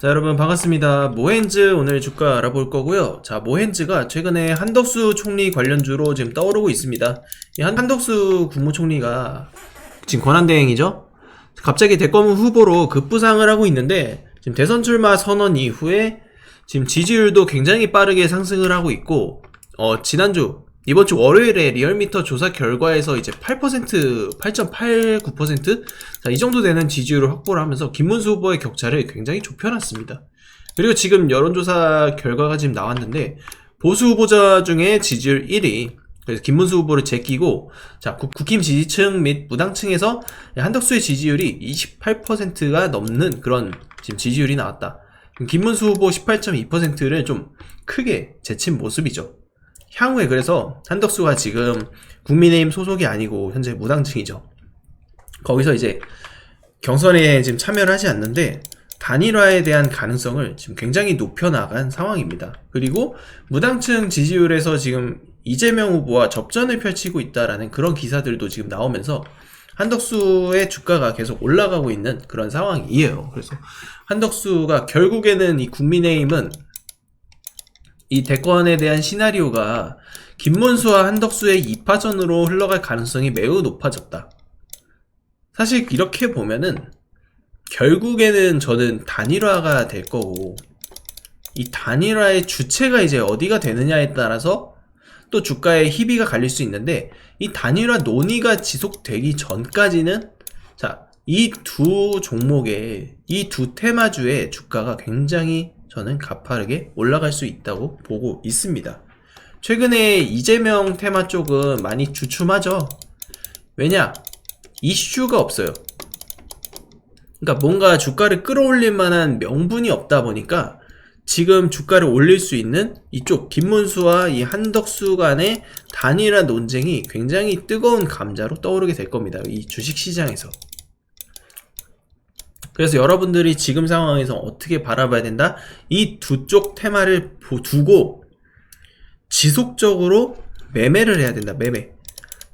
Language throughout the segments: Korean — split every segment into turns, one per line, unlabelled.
자 여러분 반갑습니다. 모헨즈 오늘 주가 알아볼 거고요. 자 모헨즈가 최근에 한덕수 총리 관련주로 지금 떠오르고 있습니다. 이 한- 한덕수 국무총리가 지금 권한대행이죠. 갑자기 대권 후보로 급부상을 하고 있는데 지금 대선 출마 선언 이후에 지금 지지율도 굉장히 빠르게 상승을 하고 있고 어 지난주 이번 주 월요일에 리얼미터 조사 결과에서 이제 8% 8.89% 자, 이 정도 되는 지지율을 확보를 하면서 김문수 후보의 격차를 굉장히 좁혀놨습니다. 그리고 지금 여론조사 결과가 지금 나왔는데 보수 후보자 중에 지지율 1위 그래서 김문수 후보를 제끼고 자 국, 국힘 지지층 및 무당층에서 한덕수의 지지율이 28%가 넘는 그런 지금 지지율이 나왔다. 김문수 후보 18.2%를 좀 크게 제친 모습이죠. 향후에 그래서 한덕수가 지금 국민의힘 소속이 아니고 현재 무당층이죠. 거기서 이제 경선에 지금 참여를 하지 않는데 단일화에 대한 가능성을 지금 굉장히 높여나간 상황입니다. 그리고 무당층 지지율에서 지금 이재명 후보와 접전을 펼치고 있다라는 그런 기사들도 지금 나오면서 한덕수의 주가가 계속 올라가고 있는 그런 상황이에요. 그래서 한덕수가 결국에는 이 국민의힘은 이 대권에 대한 시나리오가 김문수와 한덕수의 2파전으로 흘러갈 가능성이 매우 높아졌다. 사실 이렇게 보면은 결국에는 저는 단일화가 될 거고 이 단일화의 주체가 이제 어디가 되느냐에 따라서 또 주가의 희비가 갈릴 수 있는데 이 단일화 논의가 지속되기 전까지는 자, 이 두 종목의 이 두 테마주의 주가가 굉장히 저는 가파르게 올라갈 수 있다고 보고 있습니다. 최근에 이재명 테마 쪽은 많이 주춤하죠. 왜냐? 이슈가 없어요. 그러니까 뭔가 주가를 끌어올릴 만한 명분이 없다 보니까 지금 주가를 올릴 수 있는 이쪽 김문수와 이 한덕수 간의 단일화 논쟁이 굉장히 뜨거운 감자로 떠오르게 될 겁니다. 이 주식 시장에서. 그래서 여러분들이 지금 상황에서 어떻게 바라봐야 된다? 이 두 쪽 테마를 보- 두고 지속적으로 매매를 해야 된다. 매매.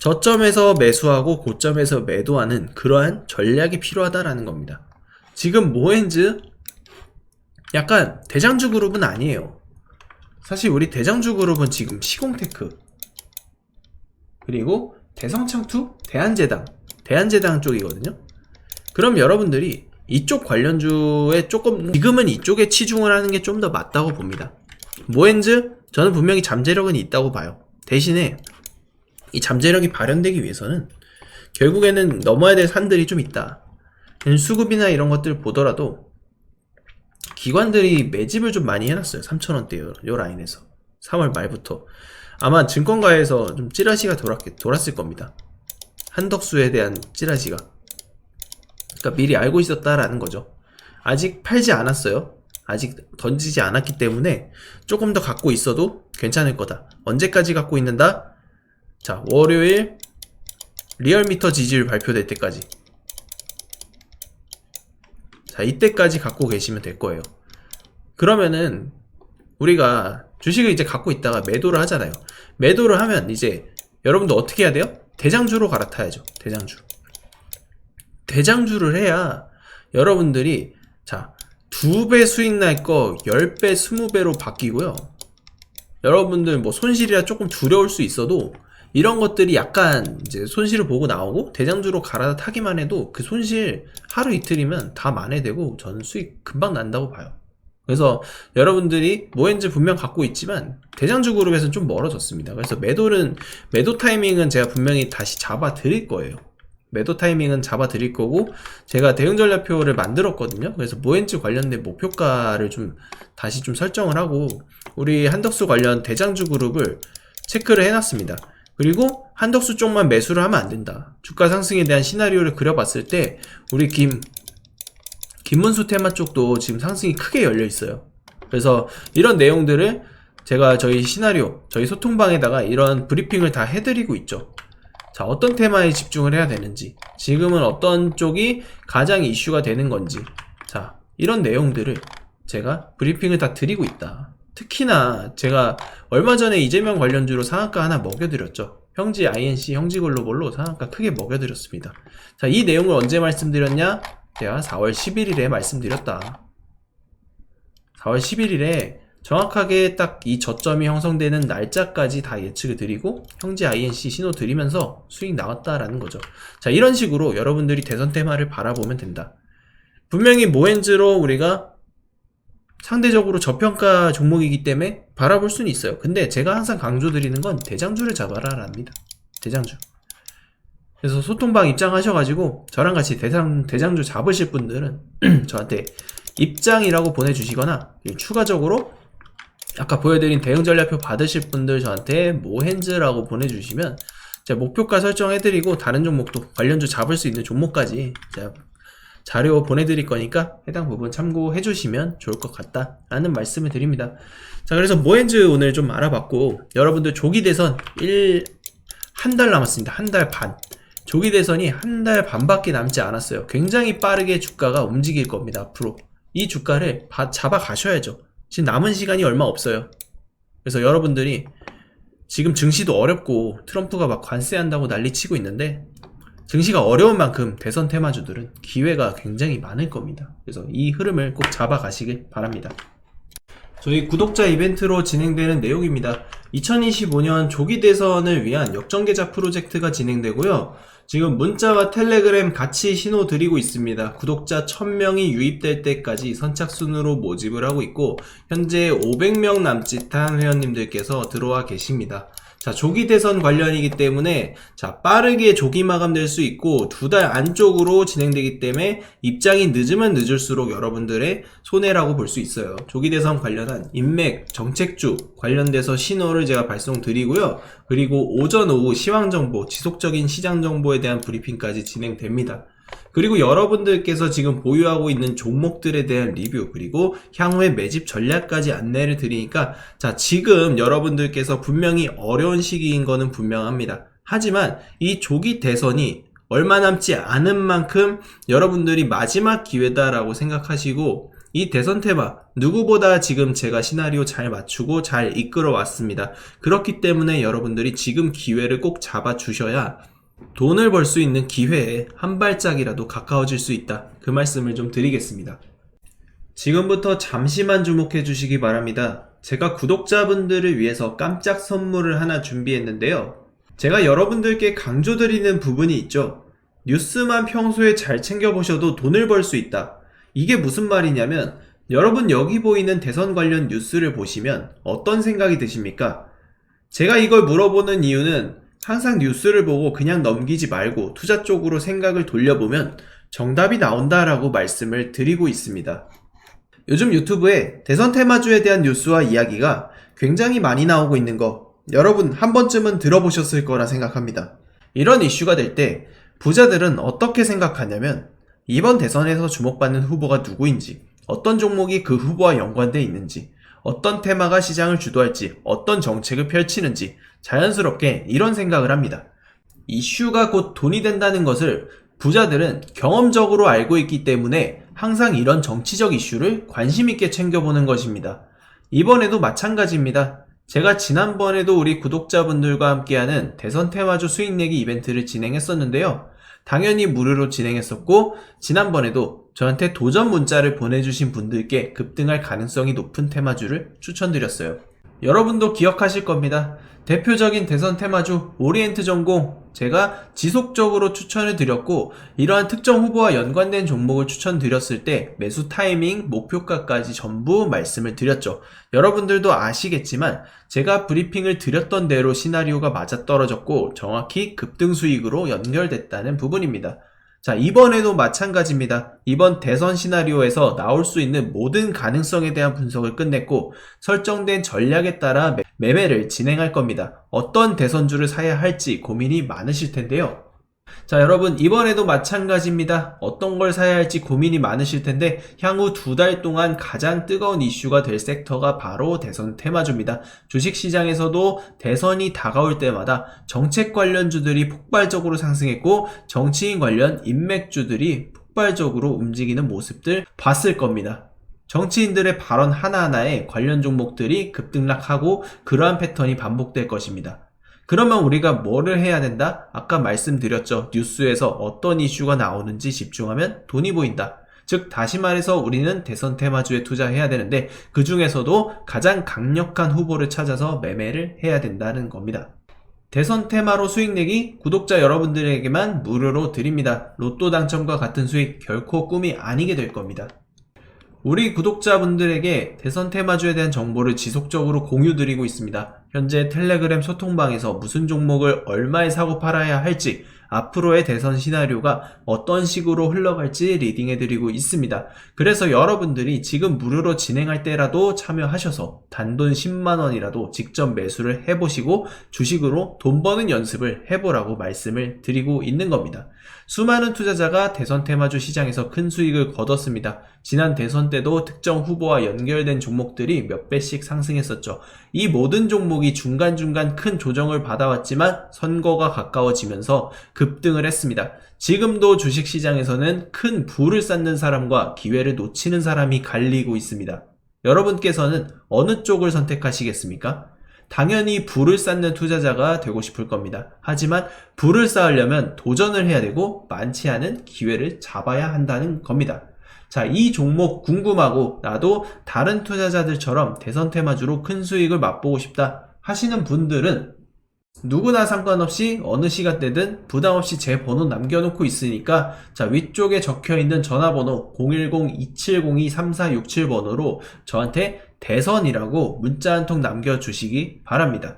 저점에서 매수하고 고점에서 매도하는 그러한 전략이 필요하다라는 겁니다. 지금 모엔즈 약간 대장주 그룹은 아니에요. 사실 우리 대장주 그룹은 지금 시공테크 그리고 대성창투, 대한제당, 대한제당 쪽이거든요. 그럼 여러분들이 이쪽 관련주에 조금 지금은 이쪽에 치중을 하는 게 좀 더 맞다고 봅니다. 모엔즈 저는 분명히 잠재력은 있다고 봐요. 대신에 이 잠재력이 발현되기 위해서는 결국에는 넘어야 될 산들이 좀 있다. 수급이나 이런 것들 보더라도 기관들이 매집을 좀 많이 해놨어요. 3,000원대 요, 요 라인에서. 3월 말부터. 아마 증권가에서 좀 찌라시가 돌았, 돌았을 겁니다. 한덕수에 대한 찌라시가. 그러니까 미리 알고 있었다라는 거죠. 아직 팔지 않았어요. 아직 던지지 않았기 때문에 조금 더 갖고 있어도 괜찮을 거다. 언제까지 갖고 있는다? 자, 월요일 리얼미터 지지율 발표될 때까지. 자, 이때까지 갖고 계시면 될 거예요. 그러면은 우리가 주식을 이제 갖고 있다가 매도를 하잖아요. 매도를 하면 이제 여러분도 어떻게 해야 돼요? 대장주로 갈아타야죠. 대장주. 대장주를 해야 여러분들이 자, 두 배 수익 날 거 10배, 20배로 바뀌고요. 여러분들 뭐 손실이라 조금 두려울 수 있어도 이런 것들이 약간 이제 손실을 보고 나오고 대장주로 갈아타기만 해도 그 손실 하루 이틀이면 다 만회되고 저는 수익 금방 난다고 봐요. 그래서 여러분들이 모엔즈 분명 갖고 있지만 대장주 그룹에서는 좀 멀어졌습니다. 그래서 매도는 매도 타이밍은 제가 분명히 다시 잡아 드릴 거예요. 매도 타이밍은 잡아 드릴 거고 제가 대응 전략표를 만들었거든요. 그래서 모엔즈 관련된 목표가를 좀 다시 좀 설정을 하고 우리 한덕수 관련 대장주 그룹을 체크를 해놨습니다. 그리고 한덕수 쪽만 매수를 하면 안 된다. 주가 상승에 대한 시나리오를 그려봤을 때 우리 김 김문수 테마 쪽도 지금 상승이 크게 열려 있어요. 그래서 이런 내용들을 제가 저희 시나리오, 저희 소통방에다가 이런 브리핑을 다 해드리고 있죠. 자, 어떤 테마에 집중을 해야 되는지, 지금은 어떤 쪽이 가장 이슈가 되는 건지, 자, 이런 내용들을 제가 브리핑을 다 드리고 있다. 특히나 제가 얼마 전에 이재명 관련주로 상한가 하나 먹여드렸죠. 형지 INC, 형지 글로벌로 상한가 크게 먹여드렸습니다. 자, 이 내용을 언제 말씀드렸냐? 제가 4월 11일에 말씀드렸다. 4월 11일에 정확하게 딱 이 저점이 형성되는 날짜까지 다 예측을 드리고 형제 INC 신호 드리면서 수익 나왔다라는 거죠. 자, 이런 식으로 여러분들이 대선 테마를 바라보면 된다. 분명히 모엔즈로 우리가 상대적으로 저평가 종목이기 때문에 바라볼 수는 있어요. 근데 제가 항상 강조드리는 건 대장주를 잡아라랍니다. 대장주. 그래서 소통방 입장하셔가지고 저랑 같이 대장, 대장주 잡으실 분들은 저한테 입장이라고 보내주시거나 추가적으로 아까 보여드린 대응 전략표 받으실 분들 저한테 모헨즈라고 보내주시면 제가 목표가 설정해드리고 다른 종목도 관련주 잡을 수 있는 종목까지 제가 자료 보내드릴 거니까 해당 부분 참고해 주시면 좋을 것 같다라는 말씀을 드립니다. 자 그래서 모헨즈 오늘 좀 알아봤고 여러분들 조기 대선 1 한 달 남았습니다. 한 달 반. 조기 대선이 한 달 반밖에 남지 않았어요. 굉장히 빠르게 주가가 움직일 겁니다. 앞으로 이 주가를 바- 잡아 가셔야죠. 지금 남은 시간이 얼마 없어요. 그래서 여러분들이 지금 증시도 어렵고 트럼프가 막 관세한다고 난리치고 있는데 증시가 어려운 만큼 대선 테마주들은 기회가 굉장히 많을 겁니다. 그래서 이 흐름을 꼭 잡아 가시길 바랍니다. 저희 구독자 이벤트로 진행되는 내용입니다. 2025년 조기 대선을 위한 역전계좌 프로젝트가 진행되고요. 지금 문자와 텔레그램 같이 신호 드리고 있습니다. 구독자 1000명이 유입될 때까지 선착순으로 모집을 하고 있고 현재 500명 남짓한 회원님들께서 들어와 계십니다. 자, 조기 대선 관련이기 때문에 자, 빠르게 조기 마감될 수 있고 두 달 안쪽으로 진행되기 때문에 입장이 늦으면 늦을수록 여러분들의 손해라고 볼 수 있어요. 조기 대선 관련한 인맥, 정책주 관련돼서 신호를 제가 발송 드리고요. 그리고 오전 오후 시황 정보, 지속적인 시장 정보에 대한 브리핑까지 진행됩니다. 그리고 여러분들께서 지금 보유하고 있는 종목들에 대한 리뷰 그리고 향후의 매집 전략까지 안내를 드리니까 자 지금 여러분들께서 분명히 어려운 시기인 거는 분명합니다. 하지만 이 조기 대선이 얼마 남지 않은 만큼 여러분들이 마지막 기회다라고 생각하시고 이 대선 테마 누구보다 지금 제가 시나리오 잘 맞추고 잘 이끌어 왔습니다. 그렇기 때문에 여러분들이 지금 기회를 꼭 잡아 주셔야 돈을 벌 수 있는 기회에 한 발짝이라도 가까워질 수 있다. 그 말씀을 좀 드리겠습니다. 지금부터 잠시만 주목해 주시기 바랍니다. 제가 구독자분들을 위해서 깜짝 선물을 하나 준비했는데요. 제가 여러분들께 강조드리는 부분이 있죠. 뉴스만 평소에 잘 챙겨보셔도 돈을 벌 수 있다. 이게 무슨 말이냐면, 여러분 여기 보이는 대선 관련 뉴스를 보시면 어떤 생각이 드십니까? 제가 이걸 물어보는 이유는 항상 뉴스를 보고 그냥 넘기지 말고 투자 쪽으로 생각을 돌려보면 정답이 나온다라고 말씀을 드리고 있습니다. 요즘 유튜브에 대선 테마주에 대한 뉴스와 이야기가 굉장히 많이 나오고 있는 거 여러분 한 번쯤은 들어보셨을 거라 생각합니다. 이런 이슈가 될 때 부자들은 어떻게 생각하냐면 이번 대선에서 주목받는 후보가 누구인지 어떤 종목이 그 후보와 연관돼 있는지 어떤 테마가 시장을 주도할지 어떤 정책을 펼치는지 자연스럽게 이런 생각을 합니다. 이슈가 곧 돈이 된다는 것을 부자들은 경험적으로 알고 있기 때문에 항상 이런 정치적 이슈를 관심 있게 챙겨보는 것입니다. 이번에도 마찬가지입니다. 제가 지난번에도 우리 구독자분들과 함께하는 대선 테마주 수익 내기 이벤트를 진행했었는데요. 당연히 무료로 진행했었고, 지난번에도 저한테 도전 문자를 보내주신 분들께 급등할 가능성이 높은 테마주를 추천드렸어요. 여러분도 기억하실 겁니다. 대표적인 대선 테마주 오리엔트 전공 제가 지속적으로 추천을 드렸고 이러한 특정 후보와 연관된 종목을 추천드렸을 때 매수 타이밍, 목표가까지 전부 말씀을 드렸죠. 여러분들도 아시겠지만 제가 브리핑을 드렸던 대로 시나리오가 맞아떨어졌고 정확히 급등 수익으로 연결됐다는 부분입니다. 자, 이번에도 마찬가지입니다. 이번 대선 시나리오에서 나올 수 있는 모든 가능성에 대한 분석을 끝냈고 설정된 전략에 따라 매- 매매를 진행할 겁니다. 어떤 대선주를 사야 할지 고민이 많으실 텐데요. 자, 여러분, 이번에도 마찬가지입니다. 어떤 걸 사야 할지 고민이 많으실 텐데, 향후 두 달 동안 가장 뜨거운 이슈가 될 섹터가 바로 대선 테마주입니다. 주식시장에서도 대선이 다가올 때마다 정책 관련주들이 폭발적으로 상승했고, 정치인 관련 인맥주들이 폭발적으로 움직이는 모습들 봤을 겁니다. 정치인들의 발언 하나하나에 관련 종목들이 급등락하고 그러한 패턴이 반복될 것입니다. 그러면 우리가 뭐를 해야 된다? 아까 말씀드렸죠. 뉴스에서 어떤 이슈가 나오는지 집중하면 돈이 보인다. 즉 다시 말해서 우리는 대선 테마주에 투자해야 되는데 그 중에서도 가장 강력한 후보를 찾아서 매매를 해야 된다는 겁니다. 대선 테마로 수익 내기 구독자 여러분들에게만 무료로 드립니다. 로또 당첨과 같은 수익 결코 꿈이 아니게 될 겁니다. 우리 구독자분들에게 대선 테마주에 대한 정보를 지속적으로 공유드리고 있습니다. 현재 텔레그램 소통방에서 무슨 종목을 얼마에 사고 팔아야 할지, 앞으로의 대선 시나리오가 어떤 식으로 흘러갈지 리딩해드리고 있습니다. 그래서 여러분들이 지금 무료로 진행할 때라도 참여하셔서 단돈 10만원이라도 직접 매수를 해보시고 주식으로 돈 버는 연습을 해보라고 말씀을 드리고 있는 겁니다. 수많은 투자자가 대선 테마주 시장에서 큰 수익을 거뒀습니다. 지난 대선 때도 특정 후보와 연결된 종목들이 몇 배씩 상승했었죠. 이 모든 종목이 중간중간 큰 조정을 받아왔지만 선거가 가까워지면서 급등을 했습니다. 지금도 주식시장에서는 큰 부를 쌓는 사람과 기회를 놓치는 사람이 갈리고 있습니다. 여러분께서는 어느 쪽을 선택하시겠습니까? 당연히 부를 쌓는 투자자가 되고 싶을 겁니다. 하지만 부를 쌓으려면 도전을 해야 되고 많지 않은 기회를 잡아야 한다는 겁니다. 자, 이 종목 궁금하고 나도 다른 투자자들처럼 대선 테마주로 큰 수익을 맛보고 싶다 하시는 분들은 누구나 상관없이 어느 시간대든 부담 없이 제 번호 남겨놓고 있으니까 자 위쪽에 적혀 있는 전화번호 010-2702-3467번호로 저한테 대선이라고 문자 한 통 남겨주시기 바랍니다.